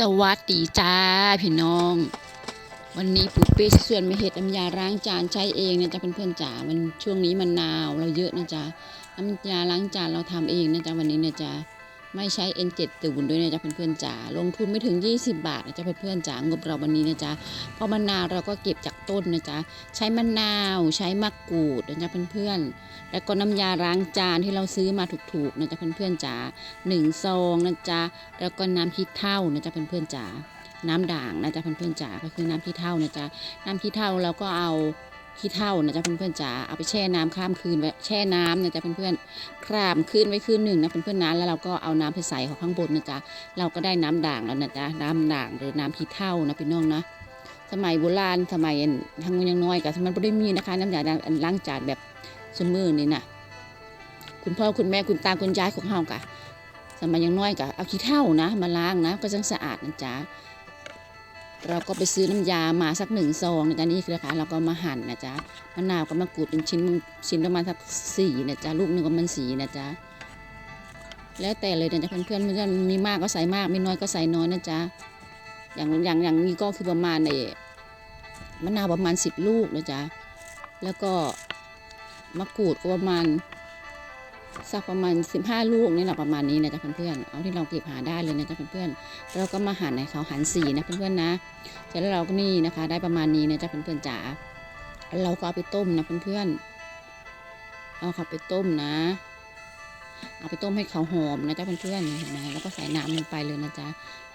สวัสดีจ้าพี่น้อง วันนี้ปุ๊เป้สิส่วนมาเห็ดน้ำยาล้างจานใช้เองนะจ๊ะเพื่อนๆจ๋ามันช่วงนี้มันหนาวเราเยอะนะจ๊ะน้ำยาล้างจานเราทำเองนะจ๊ะวันนี้นะจ๊ะ ไม่ใช้ N7 ตูนด้วยนะจ๊ะเพื่อนๆจ๋าลงทุนไม่ถึง 20 บาทนะจ๊ะเพื่อนๆจ๋างบเราวันนี้นะจ๊ะพราะมะนาวเราก็เก็บจากต้นนะจ๊ะใช้มะนาวใช้มะกรูดนะจ๊ะเพื่อนๆแล้วก็น้ำยาล้างจานที่เราซื้อมาถูกๆนะจ๊ะเพื่อนๆจ๋าหนึ่งซองนะจ๊ะแล้วก็น้ำขี้เถ้านะจ๊ะเพื่อนๆจ๋าน้ำด่างนะจ๊ะเพื่อนๆจ๋าก็คือน้ำขี้เถ้านะจ๊ะน้ำขี้เถ้าเราก็เอา ขี้เถ้านะจ๊ะเพื่อนๆจ๋าเอาไปแช่น้ำข้ามคืนไว้แช่น้ำนะจ๊ะเพื่อนๆครามคืนไว้คืนหนึ่งนะเพื่อนๆนะแล้วเราก็เอาน้ำไปใส่ของข้างบนนะจ๊ะเราก็ได้น้ำด่างแล้วนะจ๊ะน้ำด่างหรือน้ำขี้เถ้านะพี่น้องนะสมัยโบราณสมัยทางยังน้อยกับมันไม่ได้มีนะคะ น้ำยาล้างจานแบบสมือนี่นะคุณพ่อคุณแม่คุณตาคุณยายของเฮากะสมัยยังน้อยก็เอาขี้เถ้านะ มาล้างนะ ก็จังสะอาดนะจ๊ะ เราก็ไปซื้อน้ำยามาสักหนึ่งซองนะจ๊ะนี่คือนะคะเราก็มาหั่นนะจ๊ะมะนาวก็มากรูดเป็นชิ้นชิ้นประมาณสักสี่นะจ๊ะลูกหนึ่งก็มันสีนะจ๊ะแล้วแต่เลยนะจ๊ะเพื่อนๆเพื่อนๆมีมากก็ใส่มากมีน้อยก็ใส่น้อยนะจ๊ะอย่างอย่างอย่างนี้ก็คือประมาณเอมะนาวประมาณสิบลูกนะจ๊ะแล้วก็มะกรูดก็ประมาณ สักประมาณ 15 ลูกนี่แหละประมาณนี้นะจ๊ะเพื่อนๆเอาที่เราเก็บหาได้เลยนะจ๊ะเพื่อนๆเราก็มาหั่นให้เขาหั่นสีนะเพื่อนๆนะเสร็จแล้วเราก็นี่นะคะ ได้ประมาณนี้นะจ๊ะเพื่อนๆจ๋าเราก็เอาไปต้มนะเพื่อนๆเอาเขาไปต้มนะ เอาไปต้มให้เขาหอมนะจ๊ะเพื่อนๆเห็นไหมแล้วก็ใส่น้ำลงไปเลยนะจ๊ะ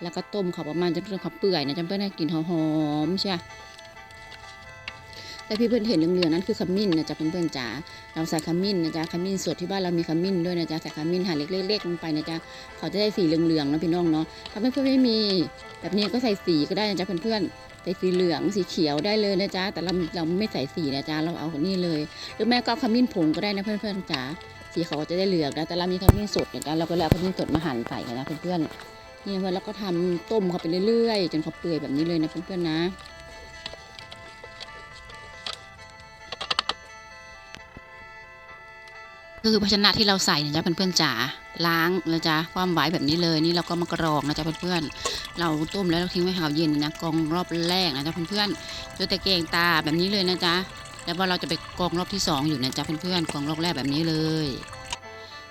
แล้วก็ต้มเขาประมาณจนเขาเปื่อยนะจ๊ะเพื่อนๆให้กลิ่นหอมใช่ปะ แต่พี่เพื่อนเห็นเหลืองๆนั้นคือขมิ้นนะจ๊ะเพื่อนๆจ๋าเราใส่ขมิ้นนะจ๊ะขมิ้นสดที่บ้านเรามีขมิ้นด้วยนะจ๊ะใส่ขมิ้นหั่นเล็กๆลงไปนะจ๊ะเขาจะได้สีเหลืองๆนะพี่น้องเนาะถ้าเพื่อนๆไม่มี แบบนี้ก็ใส่สีก็ได้นะจ๊ะเพื่อนๆใส่สีเหลืองสีเขียวได้เลยนะจ๊ะแต่เราเราไม่ใส่สีนะจ๊ะเราเอานี่เลย หรือแม่ก็ขมิ้นผงก็ได้นะเพื่อนๆจ๋าสีเขาจะได้เหลืองนะแต่เรามีขมิ้นสดนะจ๊ะเราก็เลยเอาขมิ้นสดมาหั่นใส่นะเพื่อนๆนี่เพื่อนแล้วก็ทำต้มเขาไปเรื่อยๆ จนเขาเปื่อยแบบนี้เลยนะเพื่อนๆนะ ก็คือภาชนะที่เราใส่นะจ๊ะเพื่อนๆจ๋าล้างนะจ๊ะความไว้แบบนี้เลยนี่เราก็มากรองนะจ๊ะเพื่อนๆเราต้มแล้วเราทิ้งไว้ให้เขาเย็นนะกรองรอบแรกนะจ๊ะเพื่อนๆด้วตะเกียงตาแบบนี้เลยนะจ๊ะแล้วพอเราจะไปกรองรอบที่สองอยู่นะจ๊ะเพื่อนๆกรองรอบแรกแบบนี้เลย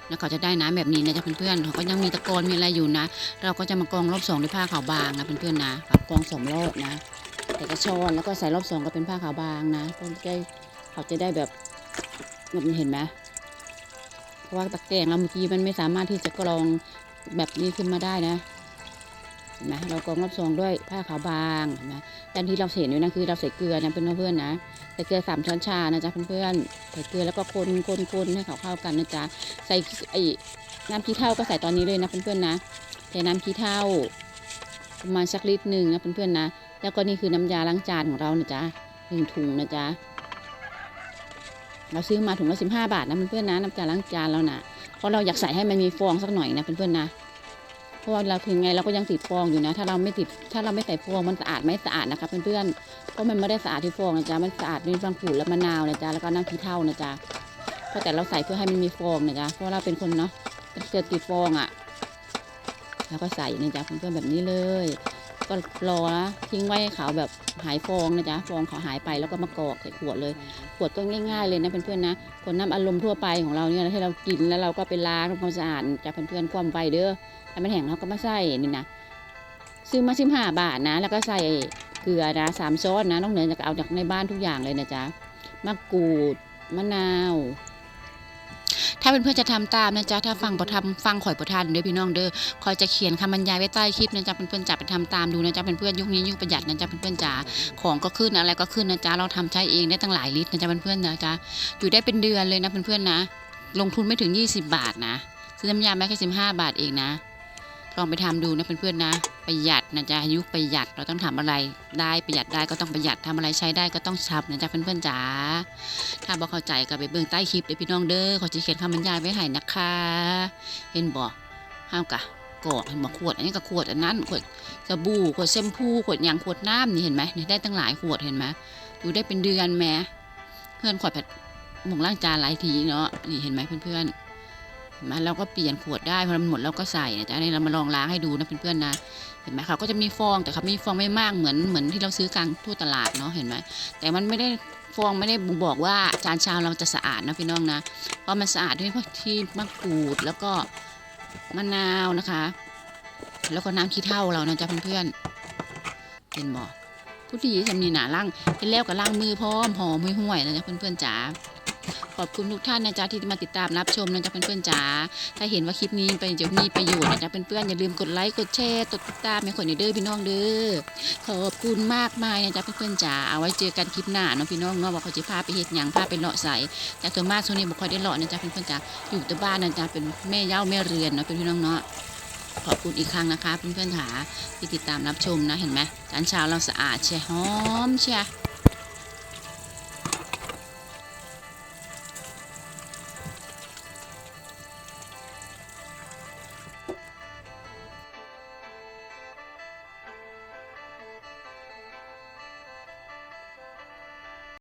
แล้วเขาจะได้น้ำแบบนี้นะจ๊ะเพื่อนๆเขาก็ยังมีตะกอนมีอะไรอยู่นะ เราก็จะมากรองรอบสองด้วยผ้าขาวบางนะเพื่อนๆนะกรองสองรอบนะแต่กระชอนแล้วก็ใส่รอบสองก็เป็นผ้าขาวบางนะเพื่อจะได้เขาจะได้แบบมันเห็นไหม เพราะว่าตะแกรงเราเมื่อกี้มันไม่สามารถที่จะกรองแบบนี้ขึ้นมาได้นะนไหมเรากรองรอบซองด้วยผ้าขาวบางนไหมแต่ที่เราเห็นอยู่นะคือเราใส่เกลือนะเพื่อนๆนนะใส่เกลือสามช้อนชานะจ๊ะเพื่อนๆใส่เกลือแล้วก็คนคนคนให้เขาเข้ากันนะจ๊ะใส่ไอ้น้ำขี้เถ้าก็ใส่ตอนนี้เลยนะเพื่อนๆนะใส่น้ำขี้เถ้าประมาณสักลิตรหนึ่งนะเพื่อนๆนะแล้วก็นี่คือน้ำยาล้างจานของเรานะจ๊ะหนึ่งถุงนะจ๊ะ เราซื้อมาถุงละสิบห้าบาทนะเพื่อนๆนะน้ำจานล้างจานเรานะ่ะเพราะเราอยากใส่ให้มันมีฟองสักหน่อยนะเพื่อนๆนะเพราะว่าเราถึงไงเราก็ยังติดฟองอยู่นะ ถ้าเราไม่ติดถ้าเราไม่ใส่ฟองมันสะอาดไหมสะอาดนะคะเพื่อนๆเพราะมันไม่ได้สะอาดที่ฟองนะจ๊ะมันสะอาดในบางขูดและมะนาวนะจ๊ะแล้วก็น้ำขี้เถ้านะจ๊ะเพราะแต่เราใส่เพื่อให้มันมีฟองนะจ๊ะเพราะเราเป็นคนเนาะเกิดติดฟองอะแล้วก็ใส่นะจ๊ะเพื่อนๆแบบนี้เลย ก็รอนะทิ้งไว้ให้เขาแบบหายฟองนะจ๊ะฟองเขาหายไปแล้วก็มากรอกใส่ขวดเลยขวดก็ง่าย ๆ เลยนะเพื่อนๆนะขวดน้ำอารมณ์ทั่วไปของเราเนี่ยที่เรากินแล้วเราก็ไปล้างทำความสะอาดจากเพื่อนๆความไวเด้อถ้ามันแห้งเราก็มาใส่นี่นะซื้อมาชิมห้าบาทนะ แล้วก็ใส่เกลือนะสามช้อนนะนอกเหนือจากเอาจากในบ้านทุกอย่างเลยนะจ๊ะมะกรูดมะนาว ถ้าเป็นเพื่อนๆจะทำตามนะจ๊ะถ้าฟังประทำฟังข่อยประทานเด้อพี่น้องเด้อคอยจะเขียนคำบรรยายไว้ใต้คลิปนะจ๊ะเพื่อนๆจะไปทำตามดูนะจ๊ะเพื่อนๆยุคนี้ยุคประหยัดนะจ๊ะเพื่อนๆจ๋าของก็ขึ้นอะไรก็ขึ้นนะจ๊ะเราทำใช้เองได้ตั้งหลายลิตรนะจ๊ะเพื่อนๆนะจ๊ะอยู่ได้เป็นเดือนเลยนะเพื่อนๆนะ ลงทุนไม่ถึง 20 บาทนะซื้อน้ำยาแม้แค่สิบห้าบาทเองนะ ลองไปทำดูนะเพื่อนๆนะ ประหยัดนะจ๊ะยุคประหยัดเราต้องทำอะไรได้ประหยัดได้ก็ต้องประหยัดทำอะไรใช้ได้ก็ต้องทำนะจ๊ะเพื่อนๆจ๋าถ้าบอกเข้าใจก็ไปเบิ่งใต้คลิปเด้พี่น้องเด้อขอจะเขียนคำบรรยายไว้ให้นะคะ เห็นบ่ห้าวกะกอดเห็นบ่ขวด อันนี้ก็ขวดอันนั้นขวดสบู่ขวดแชมพูขวดยางขวดน้ำนี่เห็นไหมนี่ได้ตั้งหลายขวดเห็นไหมอยู่ได้เป็นเดือนแม้เพื่อนขวดแผดหมงล้างจานหลายทีเนาะนี่เห็นไหมเพื่อนๆ เห็นไหมเราก็เปลี่ยนขวดได้พอมันหมดเราก็ใส่นะจ๊ะอันนี้เรามาลองล้างให้ดูนะเพื่อนๆนะเห็นไหมเขาก็จะมีฟองแต่เขามีฟองไม่มากเหมือนเหมือนที่เราซื้อกลางทั่วตลาดเนาะเห็นไหมแต่มันไม่ได้ฟองไม่ได้บ่งบอกว่าจานชามเราจะสะอาดนะพี่น้องนะ เพราะมันสะอาดด้วยพวกที่มะกรูดแล้วก็มะนาวนะคะ แล้วก็น้ำขี้เถ้าเรานะจ๊ะเพื่อนๆเป็นบอกผู้ที่ทำนี่หนาล่างเป็นแล้วกับล่างมือพร้อมหอมห่วยๆนะจ๊ะเพื่อนๆจ๋า ขอบคุณทุกท่านนะจ๊ะที่มาติดตามรับชมนะจ๊ะเพื่อนๆจ๋าถ้าเห็นว่าคลิปนี้เป็นจะมีประโยชน์นะจ๊ะเพื่อนๆอย่าลืมกดไลค์กดแชร์กดติดตามให้คนเด้อพี่น้องเด้อขอบคุณมากมายนะจ๊ะเพื่อนๆจ๋าเอาไว้เจอกันคลิปหน้าเนาะพี่น้องเนาะว่าเขาจะพาไปเฮ็ดหยังพาไปเลาะใสแต่ส่วนมากช่วงนี้บ่ค่อยได้เลาะนะจ๊ะเพื่อนๆจ๋าอยู่แต่บ้านนะจ๊ะเป็นแม่เย้าแม่เรือนเนาะเป็นพี่น้องเนาะขอบคุณอีกครั้งนะคะเพื่อนๆค่ะที่ติดตามรับชมนะเห็นไหมจานเช้าเราสะอาดเชียหอมเชีย